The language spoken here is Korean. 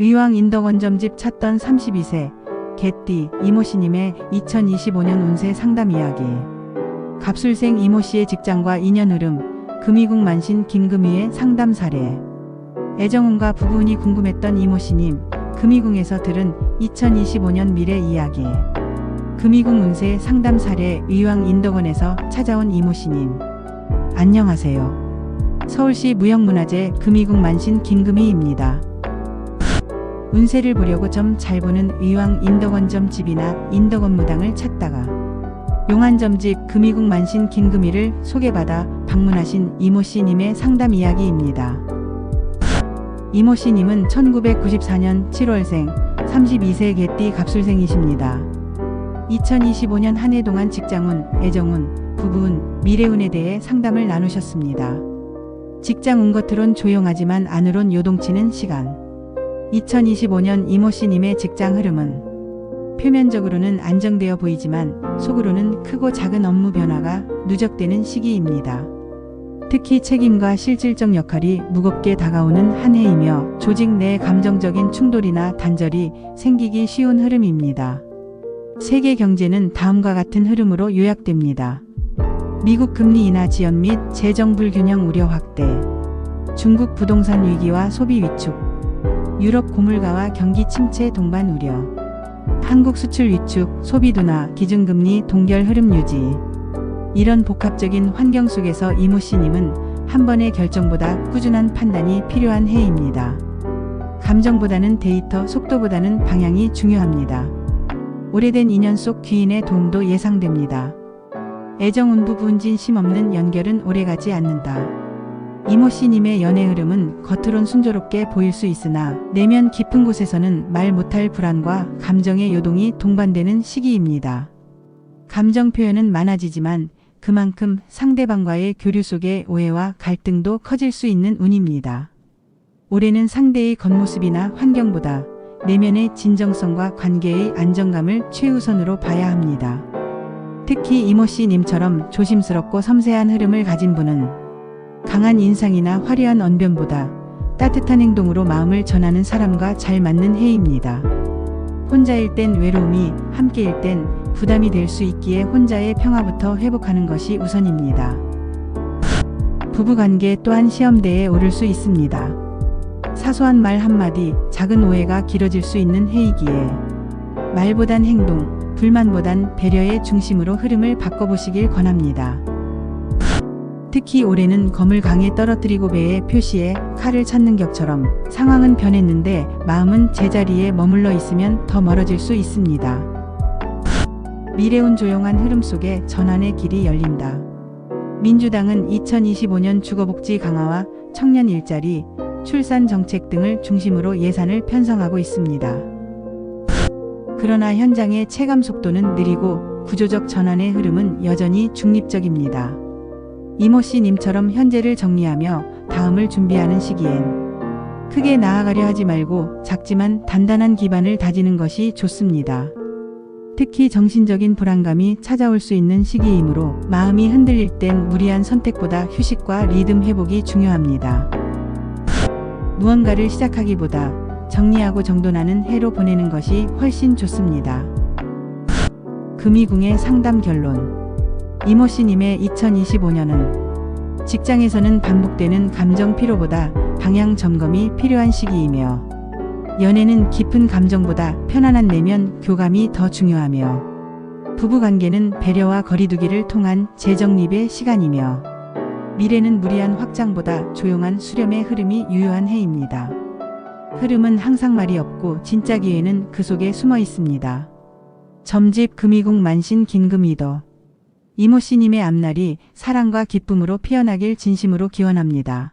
의왕 인덕원점집 찾던 32세 개띠 이모씨님의 2025년 운세 상담 이야기. 갑술생 이모씨의 직장과 인연 흐름, 금이국 만신 김금희의 상담 사례. 애정운과 부부운이 궁금했던 이모씨님, 금이궁에서 들은 2025년 미래 이야기. 금이궁 운세 상담 사례 의왕 인덕원에서 찾아온 이모씨님. 안녕하세요. 서울시 무형문화재 금이궁 만신 김금희입니다. 운세를 보려고 점 잘 보는 의왕 인덕원점 집이나 인덕원 무당을 찾다가 용안점집 금이궁 만신 김금희를 소개받아 방문하신 이모씨님의 상담 이야기입니다. 이모씨님은 1994년 7월생 32세 개띠 갑술생이십니다. 2025년 한 해 동안 직장운, 애정운, 부부운, 미래운에 대해 상담을 나누셨습니다. 직장운 겉으론 조용하지만 안으론 요동치는 시간. 2025년 이모 씨님의 직장 흐름은 표면적으로는 안정되어 보이지만 속으로는 크고 작은 업무 변화가 누적되는 시기입니다. 특히 책임과 실질적 역할이 무겁게 다가오는 한 해이며 조직 내 감정적인 충돌이나 단절이 생기기 쉬운 흐름입니다. 세계 경제는 다음과 같은 흐름으로 요약됩니다. 미국 금리 인하 지연 및 재정 불균형 우려 확대, 중국 부동산 위기와 소비 위축, 유럽 고물가와 경기 침체 동반 우려, 한국 수출 위축, 소비 둔화, 기준금리 동결 흐름 유지. 이런 복합적인 환경 속에서 이모 씨님은 한 번의 결정보다 꾸준한 판단이 필요한 해입니다. 감정보다는 데이터, 속도보다는 방향이 중요합니다. 오래된 인연 속 귀인의 도움도 예상됩니다. 애정운부 분진 심 없는 연결은 오래가지 않는다. 이모 씨님의 연애 흐름은 겉으론 순조롭게 보일 수 있으나 내면 깊은 곳에서는 말 못할 불안과 감정의 요동이 동반되는 시기입니다. 감정 표현은 많아지지만 그만큼 상대방과의 교류 속의 오해와 갈등도 커질 수 있는 운입니다. 올해는 상대의 겉모습이나 환경보다 내면의 진정성과 관계의 안정감을 최우선으로 봐야 합니다. 특히 이모 씨님처럼 조심스럽고 섬세한 흐름을 가진 분은 강한 인상이나 화려한 언변보다 따뜻한 행동으로 마음을 전하는 사람과 잘 맞는 해입니다. 혼자일 땐 외로움이, 함께일 땐 부담이 될 수 있기에 혼자의 평화부터 회복하는 것이 우선입니다. 부부관계 또한 시험대에 오를 수 있습니다. 사소한 말 한마디, 작은 오해가 길어질 수 있는 해이기에 말보단 행동, 불만보단 배려의 중심으로 흐름을 바꿔보시길 권합니다. 특히 올해는 검을 강에 떨어뜨리고 배의 표시에 칼을 찾는 격처럼 상황은 변했는데 마음은 제자리에 머물러 있으면 더 멀어질 수 있습니다. 미래운 조용한 흐름 속에 전환의 길이 열린다. 민주당은 2025년 주거복지 강화와 청년 일자리, 출산 정책 등을 중심으로 예산을 편성하고 있습니다. 그러나 현장의 체감 속도는 느리고 구조적 전환의 흐름은 여전히 중립적입니다. 이모 씨 님처럼 현재를 정리하며 다음을 준비하는 시기엔 크게 나아가려 하지 말고 작지만 단단한 기반을 다지는 것이 좋습니다. 특히 정신적인 불안감이 찾아올 수 있는 시기이므로 마음이 흔들릴 땐 무리한 선택보다 휴식과 리듬 회복이 중요합니다. 무언가를 시작하기보다 정리하고 정돈하는 해로 보내는 것이 훨씬 좋습니다. 금이궁의 상담 결론 이모 씨님의 2025년은 직장에서는 반복되는 감정 피로보다 방향 점검이 필요한 시기이며 연애는 깊은 감정보다 편안한 내면 교감이 더 중요하며 부부 관계는 배려와 거리두기를 통한 재정립의 시간이며 미래는 무리한 확장보다 조용한 수렴의 흐름이 유효한 해입니다. 흐름은 항상 말이 없고 진짜 기회는 그 속에 숨어 있습니다. 점집 금이궁 만신 긴금이더 이모 씨님의 앞날이 사랑과 기쁨으로 피어나길 진심으로 기원합니다.